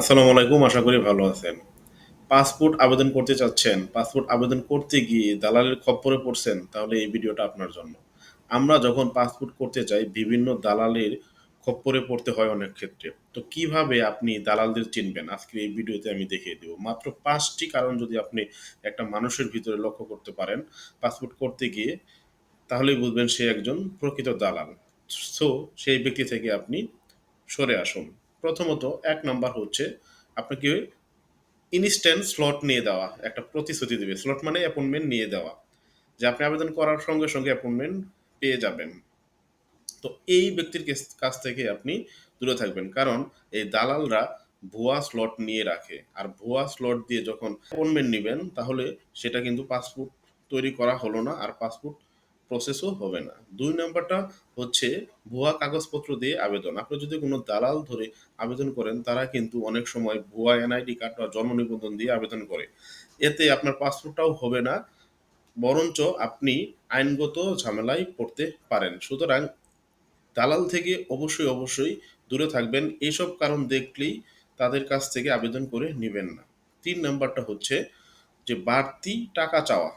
আসসালামু আলাইকুম, আশা করি ভালো আছেন। পাসপোর্ট আবেদন করতে চাচ্ছেন, পাসপোর্ট আবেদন করতে গিয়ে দালালের খপ্পরে পড়ছেন, তাহলে এই ভিডিওটা আপনার জন্য। আমরা যখন পাসপোর্ট করতে যাই, বিভিন্ন দালালের খপ্পরে পড়তে হয় অনেক ক্ষেত্রে। তো কীভাবে আপনি দালালদের চিনবেন? আজকে এই ভিডিওতে আমি দেখিয়ে দেবো। মাত্র পাঁচটি কারণ যদি আপনি একটা মানুষের ভিতরে লক্ষ্য করতে পারেন পাসপোর্ট করতে গিয়ে, তাহলেই বুঝবেন সে একজন প্রকৃত দালাল। সো, সেই ব্যক্তি থেকে আপনি সরে আসুন। প্রথমত এক নাম্বার হচ্ছে আপনাকে ইনস্ট্যান্ট স্লট নিয়ে দেওয়া, একটা প্রতিশ্রুতি দেবে। স্লট মানে অ্যাপয়েন্টমেন্ট নিয়ে দেওয়া, যে আপনি আবেদন করার সঙ্গে সঙ্গে অ্যাপয়েন্টমেন্ট পেয়ে যাবেন। তো এই ব্যক্তির কাছ থেকে আপনি দূরে থাকবেন। কারণ এই দালালরা ভুয়া স্লট নিয়ে রাখে। আর ভুয়া স্লট দিয়ে যখন অ্যাপয়েন্টমেন্ট নেবেন, তাহলে সেটা কিন্তু পাসপোর্ট তৈরি করা হলো না। আর পাসপোর্ট প্রসেসও হবে না। দুই নাম্বারটা হচ্ছে ভুয়া কাগজপত্র দিয়ে আবেদন। আপনি যদি কোনো দালাল ধরে আবেদন করেন, তারা কিন্তু অনেক সময় ভুয়া এনআইডি কার্ড বা জন্ম নিবন্ধন দিয়ে আবেদন করে। এতে আপনার পাসপোর্টটাও হবে না, বরঞ্চ আপনি আইনগত ঝামেলায় পড়তে পারেন। সুতরাং দালাল থেকে অবশ্যই অবশ্যই দূরে থাকবেন। এইসব কারণ দেখলেই তাদের কাছ থেকে আবেদন করে নেবেন না। তিন নাম্বারটা হচ্ছে যে বাড়তি টাকা চাওয়া।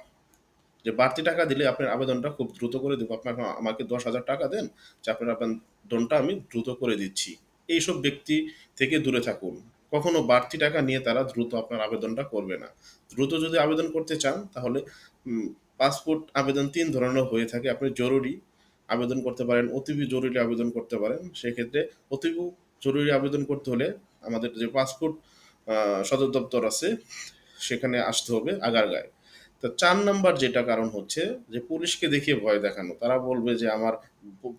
যে বাড়তি টাকা দিলে আপনার আবেদনটা খুব দ্রুত করে দেবো। আপনার আমাকে দশ হাজার টাকা দেন, যে আপনার আবেদনটা আমি দ্রুত করে দিচ্ছি। এইসব ব্যক্তি থেকে দূরে থাকুন। কখনো বাড়তি টাকা নিয়ে তারা দ্রুত আপনার আবেদনটা করবে না। দ্রুত যদি আবেদন করতে চান, তাহলে পাসপোর্ট আবেদন তিন ধরনের হয়ে থাকে। আপনি জরুরি আবেদন করতে পারেন, অতিবি জরুরি আবেদন করতে পারেন। সেক্ষেত্রে অতিবি জরুরি আবেদন করতে হলে আমাদের যে পাসপোর্ট সদর দপ্তর আছে, সেখানে আসতে হবে আগারগাঁয়। তো চার নাম্বার যেটা কারণ হচ্ছে যে পুলিশকে দেখিয়ে ভয় দেখানো। তারা বলবে যে আমার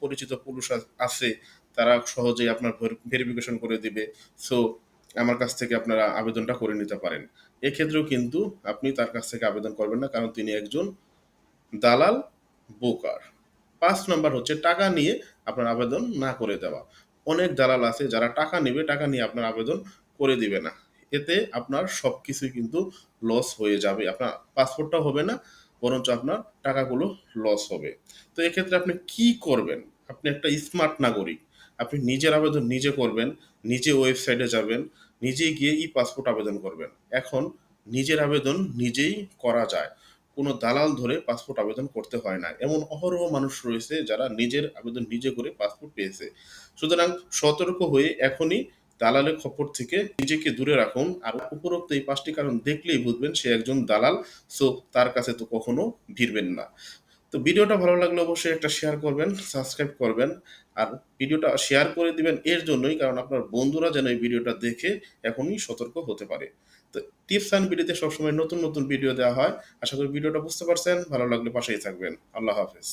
পরিচিত পুলিশ আছে, তারা সহজেই আপনার ভেরিফিকেশন করে দিবে। সো আমার কাছ থেকে আপনারা আবেদনটা করে নিতে পারেন। এক্ষেত্রেও কিন্তু আপনি তার কাছ থেকে আবেদন করবেন না, কারণ তিনি একজন দালাল বোকার। পাঁচ নাম্বার হচ্ছে টাকা নিয়ে আপনার আবেদন না করে দেওয়া। অনেক দালাল আছে যারা টাকা নেবে, টাকা নিয়ে আপনার আবেদন করে দিবে না। এতে আপনার সব কিছুই কিন্তু লস হয়ে যাবে। আপনার পাসপোর্টটা হবে না, বরঞ্চ আপনার টাকাগুলো লস হবে। তো এক্ষেত্রে আপনি কি করবেন? আপনি একটা স্মার্ট নাগরিক। আপনি নিজের আবেদন নিজে করবেন, নিজে ওয়েবসাইটে যাবেন, নিজেই গিয়ে ই পাসপোর্ট আবেদন করবেন। এখন নিজের আবেদন নিজেই করা যায়। কোনো দালাল ধরে পাসপোর্ট আবেদন করতে হয় না। এমন অহরহ মানুষ রয়েছে যারা নিজের আবেদন নিজে করে পাসপোর্ট পেয়েছে। সুতরাং সতর্ক হয়ে এখনই দালালের খপ্পর থেকে নিজেকে দূরে রাখুন। আর উপরোক্ত এই পাঁচটি কারণ দেখলেই বুঝবেন সে একজন দালাল, সো তার কাছে তো কখনো ভিড়বেন না। তো ভিডিওটা ভালো লাগলে অবশ্যই একটা শেয়ার করবেন সাবস্ক্রাইব করবেন, আর ভিডিওটা শেয়ার করে দিবেন এর জন্যই, কারণ আপনার বন্ধুরা যেন এই ভিডিওটা দেখে এখনই সতর্ক হতে পারে। তো টিপস অ্যান্ড ভিডিওতে সবসময় নতুন নতুন ভিডিও দেওয়া হয়। আশা করি ভিডিওটা বুঝতে পারছেন, ভালো লাগলে পাশেই থাকবেন। আল্লাহ হাফেজ।